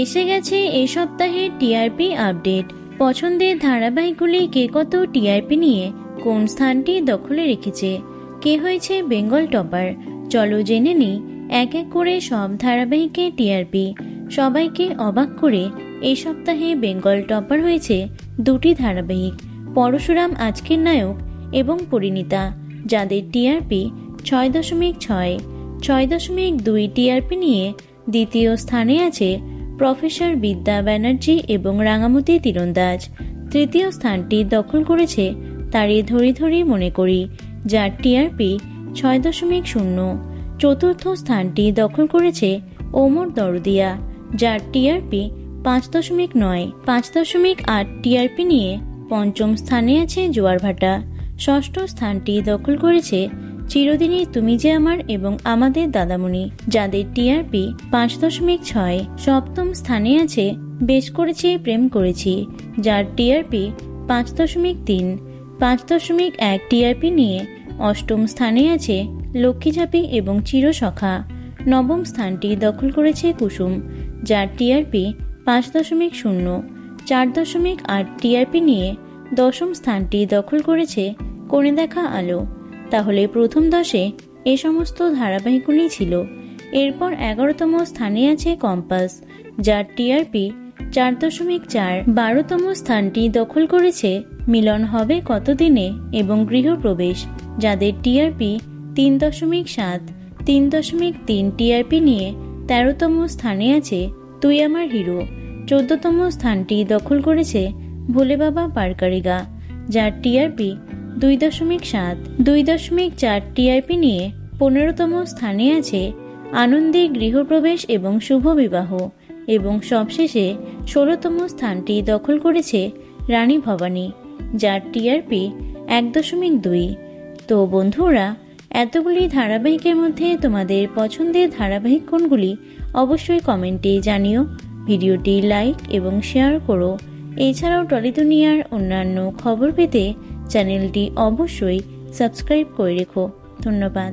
এসে গেছে এই সপ্তাহের টিআরপি আপডেট। পছন্দের ধারাবাহিকগুলি কে কত টিআরপি নিয়ে কোন স্থানটি দখলে রেখেছে? কে হয়েছে বেঙ্গল টপার? চলো জেনে নিই, এক এক করে সব ধারাবাহিকের টিআরপি সবাইকে অবাক করে এই সপ্তাহে বেঙ্গল টপার হয়েছে দুটি ধারাবাহিক, পরশুরাম আজকের নায়ক এবং পরিণীতা, যাদের টিআরপি ছয় দশমিক ছয় ছয় দশমিক দুই টিআরপি নিয়ে দ্বিতীয় স্থানে আছে প্রফেসর বিদ্যা ব্যানার্জি এবং রাঙামতি তীরন্দাজ। তৃতীয় স্থানটি দখল করেছে তারই ধরি ধরি মনে করি, যার টিআরপি ছয় দশমিক শূন্য। চতুর্থ স্থানটি দখল করেছে ওমর দরদিয়া, যার টিআরপি পাঁচ দশমিক নয়। পাঁচ দশমিক আট টিআরপি নিয়ে পঞ্চম স্থানে আছে জোয়ারভাটা। ষষ্ঠ স্থানটি দখল করেছে চিরদিনই তুমি যে আমার এবং আমাদের দাদামণি, যাদের টিআরপি পাঁচ দশমিক ছয় সপ্তম স্থানে আছে, বেশ করেছি, প্রেম করেছি। যার টিআরপি পাঁচ দশমিক তিন, পাঁচ দশমিক এক টিআরপি নিয়ে অষ্টম স্থানে আছে লক্ষ্মীঝাপি এবং চিরসখা। নবম স্থানটি দখল করেছে কুসুম, যার টিআরপি পাঁচ দশমিক শূন্য, চার দশমিক আট টিআরপি নিয়ে দশম স্থানটি দখল করেছে কোণে দেখা আলো। তাহলে প্রথম দশে এ সমস্ত ধারাবাহিকগুলি ছিল। এরপর এগারোতম স্থানে আছে কম্পাস, যার টিআরপি চার দশমিক চার। বারোতম স্থানটি দখল করেছে মিলন হবে কতদিনে এবং গৃহপ্রবেশ, যাদের টিআরপি তিন দশমিক সাত, তিন দশমিক তিন টিআরপি নিয়ে তেরোতম স্থানে আছে তুই আমার হিরো। চোদ্দতম স্থানটি দখল করেছে ভোলে বাবা পারকারিগা, যার টিআরপি দুই দশমিক সাত, দুই দশমিক চার টিআরপি নিয়ে পনেরোতম স্থানে আছে আনন্দে গৃহপ্রবেশ এবং শুভ বিবাহ এবং সবশেষে ষোলোতম স্থানটি দখল করেছে রানী ভবানী, যার টিআরপি এক দশমিক দুই। তো বন্ধুরা, এতগুলি ধারাবাহিকের মধ্যে তোমাদের পছন্দের ধারাবাহিক কোনগুলি অবশ্যই কমেন্টে জানিও, ভিডিওটি লাইক এবং শেয়ার করো। এছাড়াও টলি দুনিয়ার অন্যান্য খবর পেতে চ্যানেলটি অবশ্যই সাবস্ক্রাইব করে রেখো। ধন্যবাদ।